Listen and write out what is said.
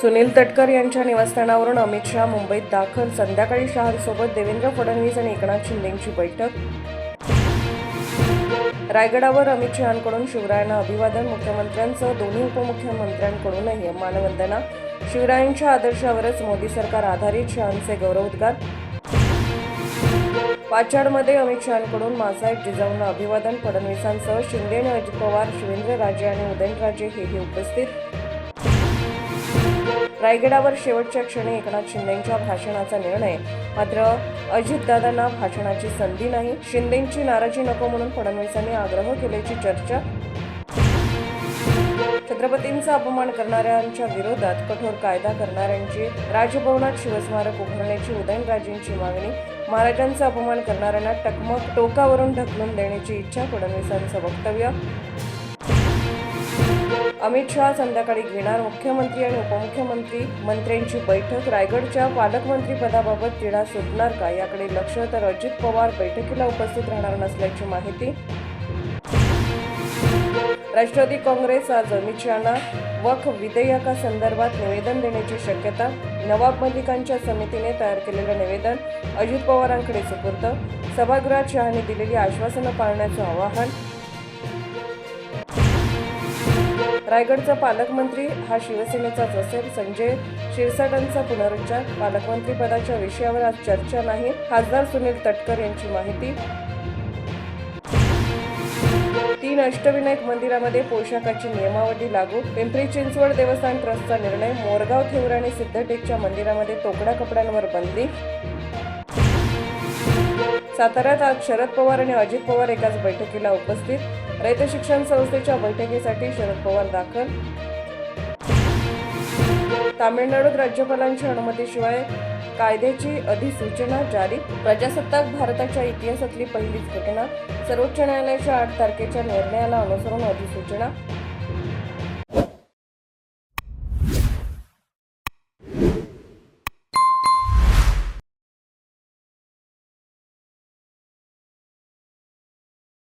सुनील तटकर यांच्या निवासस्थानावरून अमित शहा मुंबईत दाखल. संध्याकाळी शहांसोबत देवेंद्र फडणवीस आणि एकनाथ शिंदेंची बैठक. रायगडावर अमित शहांकडून शिवरायांना अभिवादन मुख्यमंत्र्यांसह दोन्ही उपमुख्यमंत्र्यांकडूनही मानवंदना. शिवरायांच्या आदर्शावरच मोदी सरकार आधारित शहांचे गौरवोद्गार पाचाडमध्ये अमित शहांकडून मासाहेब जिजाऊंना अभिवादन फडणवीसांसह शिंदे आणि अजित पवार शिवेंद्रराजे आणि उदयनराजे हेही उपस्थित. रायगडावर शेवटच्या क्षणी एकनाथ शिंदेंच्या भाषणाचा निर्णय. मात्र अजितदादांना भाषणाची संधी नाही. शिंदेंची नाराजी नको म्हणून फडणवीसांनी आग्रह केल्याची चर्चा. छत्रपतींचा अपमान करणाऱ्यांच्या विरोधात कठोर कायदा करणाऱ्यांची राजभवनात शिवस्मारक उभारण्याची उदयनराजेंची मागणी महाराजांचा अपमान करणाऱ्यांना टकमक टोकावरून ढकलून देण्याची इच्छा फडणवीसांचं वक्तव्य. अमित शहा संध्याकाळी घेणार मुख्यमंत्री आणि उपमुख्यमंत्री. मंत्र्यांची बैठक. रायगडच्या पालकमंत्री पदाबाबत तिढा सुटणार का? याकडे लक्ष तर अजित पवार बैठकीला उपस्थित राहणार नसल्याची माहिती. राष्ट्रवादी काँग्रेस आज अमित शहाना वक्फ विधेयकासंदर्भात निवेदन देण्याची शक्यता. नवाब मलिकांच्या समितीने तयार केलेलं निवेदन अजित पवारांकडे सुपूर्द. सभागृहात शहाने दिलेली आश्वासनं पाळण्याचं आवाहन. रायगडचा पालकमंत्री हा शिवसेनेचाच असेल संजय शिरसाटांचा पुनरुच्चार. पालकमंत्रीपदाच्या विषयावर आज चर्चा नाही. खासदार सुनील तटकर यांची माहिती. तीन अष्टविनायक मंदिरामध्ये पोशाखाची नियमावली लागू. पिंपरी चिंचवड देवस्थान ट्रस्टचा निर्णय. मोरगाव थेवर आणि सिद्धटेकच्या मंदिरामध्ये तोकडा कपड्यांवर बंदी. साताऱ्यात आज शरद पवार आणि अजित पवार एकाच बैठकीला उपस्थित. रयत शिक्षण संस्थेच्या बैठकीसाठी शरद पवार दाखल. तामिळनाडूत राज्यपालांच्या अनुमतीशिवाय कायद्याची अधिसूचना जारी. प्रजासत्ताक भारताच्या इतिहासातली पहिलीच घटना. सर्वोच्च न्यायालयाच्या आठ तारखेच्या निर्णयाला अनुसरून अधिसूचना.